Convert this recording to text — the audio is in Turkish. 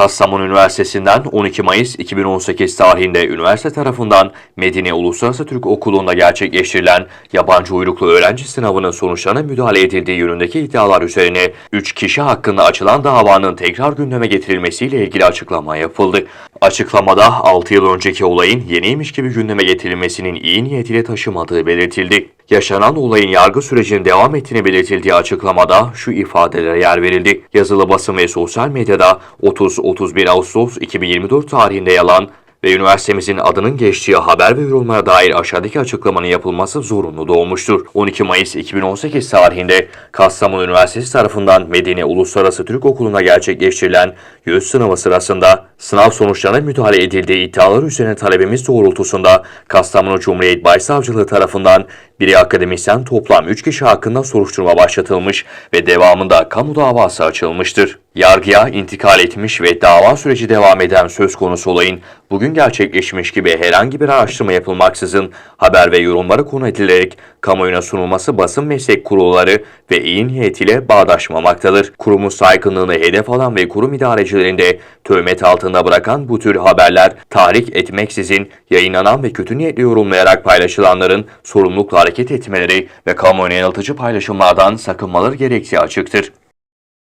Kastamonu Üniversitesi'nden 12 Mayıs 2018 tarihinde üniversite tarafından Medine Uluslararası Türk Okulu'nda gerçekleştirilen yabancı uyruklu öğrenci sınavının sonuçlarına müdahale edildiği yönündeki iddialar üzerine 3 kişi hakkında açılan davanın tekrar gündeme getirilmesiyle ilgili açıklama yapıldı. Açıklamada 6 yıl önceki olayın yeniymiş gibi gündeme getirilmesinin iyi niyetiyle taşımadığı belirtildi. Yaşanan olayın yargı sürecinin devam ettiğini belirtildiği açıklamada şu ifadelere yer verildi. Yazılı basın ve sosyal medyada 30-31 Ağustos 2024 tarihinde yalan ve üniversitemizin adının geçtiği haber ve yorumlara dair aşağıdaki açıklamanın yapılması zorunlu doğmuştur. 12 Mayıs 2018 tarihinde Kastamonu Üniversitesi tarafından Medine Uluslararası Türk Okulu'na gerçekleştirilen yüz sınavı sırasında sınav sonuçlarına müdahale edildiği iddiaları üzerine talebimiz doğrultusunda Kastamonu Cumhuriyet Başsavcılığı tarafından biri akademisyen toplam 3 kişi hakkında soruşturma başlatılmış ve devamında kamu davası açılmıştır. Yargıya intikal etmiş ve dava süreci devam eden söz konusu olayın bugün gerçekleşmiş gibi herhangi bir araştırma yapılmaksızın haber ve yorumları konu edilerek kamuoyuna sunulması basın meslek kurulları ve iyi niyetiyle bağdaşmamaktadır. Kurumun saygınlığını hedef alan ve kurum idarecilerinde töhmet altında bırakan bu tür haberler tahrik etmeksizin yayınlanan ve kötü niyetli yorumlayarak paylaşılanların sorumlulukla hareket etmeleri ve kamuoyuna yanıltıcı paylaşımlardan sakınmaları gerektiği açıktır.